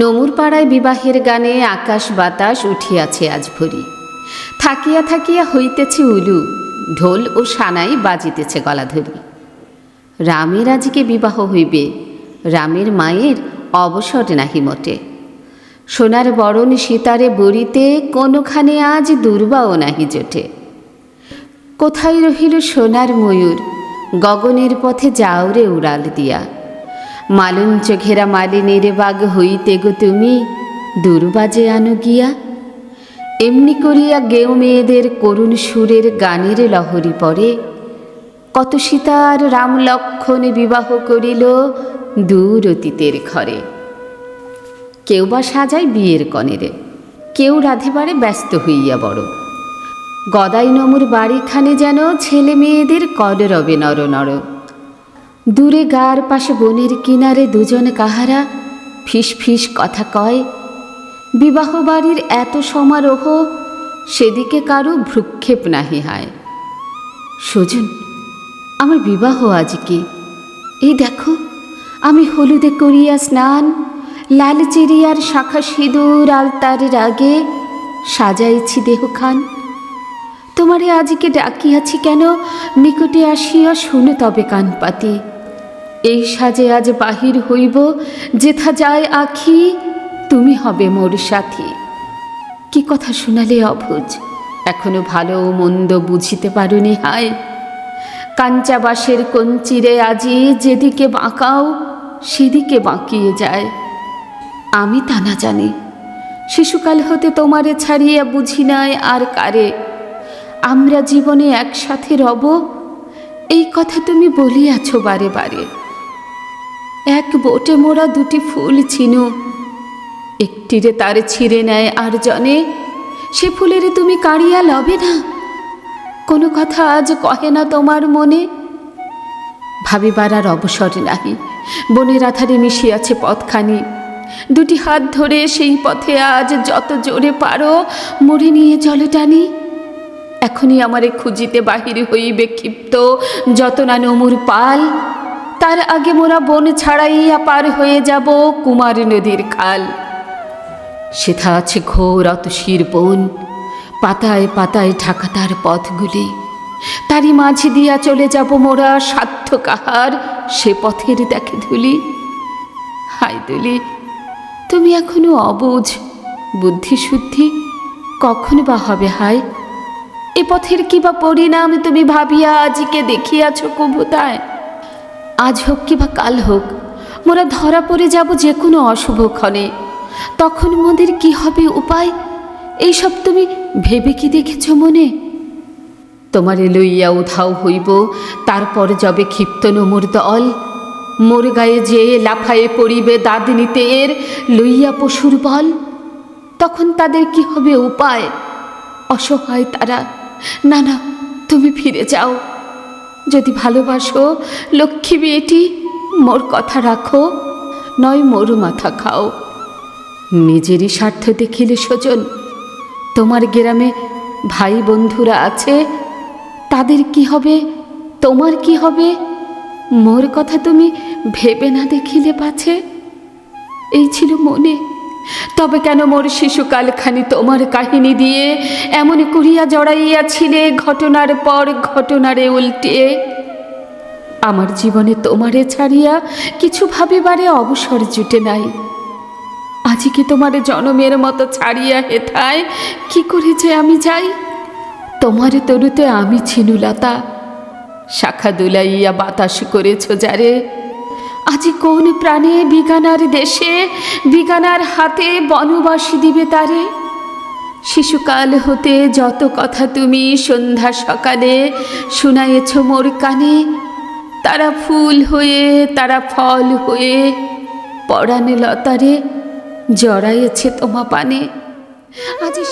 নমুর পাড়ায় বিবাহের গানে আকাশ বাতাস উঠিয়াছে আজ ভরি। থাকিয়া থাকিয়া হইতেছে উলু, ঢোল ও সানাই বাজিতেছে গলা ধরি রামের আজকে বিবাহ হইবে, রামের মায়ের অবসর নাহি মোটে। সোনার বরণ সীতারে বরিতে, কোনোখানে আজ দুর্বাও নাহি জোটে। কোথায় রহিল সোনার ময়ূর, গগনের পথে যাওরে উড়াল দিয়া। মালঞ্চ ঘেরা মালিনীর বাগ হইতে গো তুমি দুর্বাজে আনো গিয়া। এমনি করিয়া গেও মেয়েদের করুণ সুরের গানের লহরী পড়ে কত সীতার রাম লক্ষণে বিবাহ করিল দূর অতীতের ঘরে। কেউ বা সাজায় বিয়ের কনেরে, কেউ রাধিবারে ব্যস্ত হইয়া বড়। গদাই নমুর বাড়িখানে যেন ছেলে মেয়েদের কলরবে নর নর। দূরে গার পাশে বনের কিনারে দুজন কাহারা ফিস ফিস কথা কয়, বিবাহ বাড়ির এত সমারোহ সেদিকে কারও ভ্রুক্ষেপ নাহি হয়। সজন, আমার বিবাহ আজকে এই দেখো, আমি হলুদে করিয়া স্নান, লাল চিরিয়ার শাখা সিঁদুর আলতার রাগে সাজাইছি দেহখান। তোমারে আজকে ডাকিয়াছি কেন? নিকটে আসিয়া শুনে তবে কান পাতি। এই সাজে আজ বাহির হইব, যেথা যায় আখি, তুমি হবে মোর সাথী। কি কথা শোনালে অভুজ এখনও ভালো মন্দ বুঝিতে পারুনি হায় কাঞ্চাবাসের কঞ্চিরে আজি যেদিকে বাঁকাও, সেদিকে বাঁকিয়ে যায়। আমি তা না জানি, শিশুকাল হতে তোমারে ছাড়িয়া বুঝি নাই আর কারে। আমরা জীবনে একসাথে রব, এই কথা তুমি বলিয়াছ বারে বারে। এক বোটে মোড়া দুটি ফুল ছিনু। একটিরে তার ছিঁড়ে নেয় আর জনে, সে ফুলেরে তুমি কাড়িয়া লবে না। কোনো কথা আজ কহে না তোমার মনে। ভাবিবার আর অবসর নাহি। বনের আধারে মিশিয়াছে পথখানি। দুটি হাত ধরে সেই পথে আজ যত জোরে পারো মরে নিয়ে জলে টানি। এখনই আমারে খুঁজিতে বাহির হইবে ক্ষিপ্ত, যত না নমুর পাল। তার আগে মোরা বন ছাড়াইয়া পার হয়ে যাব কুমার নদীর খাল। সেথা আছে ঘোর অতশির বন। পাতায় পাতায় ঢাকা তার পথগুলি। তারই মাঝে দিয়া চলে যাব মোরা সাধ্য কাহার সে পথের দেখে ধুলি। হাই দুলি তুমি এখনও অবুঝ, বুদ্ধিশুদ্ধি কখন বা হবে হায়? এ পথের কি বা পরিণাম তুমি ভাবিয়া আজকে দেখিয়াছ কবুতায় আজ হোক কি বা কাল হোক, মোরা ধরা পড়ে যাব যে কোনো অশুভ ক্ষণে। তখন মোদের কি হবে উপায়? এইসব তুমি ভেবে কি দেখেছ মনে? তোমারে লইয়া উধাও হইব, তারপর যবে ক্ষিপ্ত নমুর দল। মোর গায়ে যে লাফায়ে পড়িবে দাদিনীতে এর, লইয়া পশুর বল। তখন তাদের কি হবে উপায়? অসহায় তারা না না তুমি ফিরে যাও। যদি ভালোবাসো, লক্ষ্মী মেয়েটি মোর কথা রাখো, নয় মোর মাথা খাও। নিজেরই স্বার্থ দেখিলে সজন তোমার গ্রামে ভাই বন্ধুরা আছে, তাদের কি হবে, তোমার কি হবে? মোর কথা তুমি ভেবে না দেখিলে পাছে এই ছিল মনে। তবে কেন মোর শিশুকালখানি তোমার কাহিনী দিয়ে? এমন করিয়া জড়াইয়াছিলে ঘটনার পর ঘটনারে উল্টিয়ে আমার জীবনে তোমারে ছাড়িয়া কিছু ভাবিবারে অবসর জুটে নাই। আজি কি তোমার জনমের মতো ছাড়িয়া হেথায় কি করে যে আমি যাই? তোমার তরুতে আমি ছিনুলতা। শাখা দুলাইয়া বাতাস করেছ যারে আজি কোন প্রাণে বিগানার দেশে, বিগানার হাতে বনবাসী দিবে তারে? শিশুকাল হতে যত কথা তুমি সন্ধ্যা সকালে শুনাইছ মোর কানে, তারা ফুল হয়ে, তারা ফল হয়ে পরাণে লতারে জড়াইছে তোমা পানে। আজি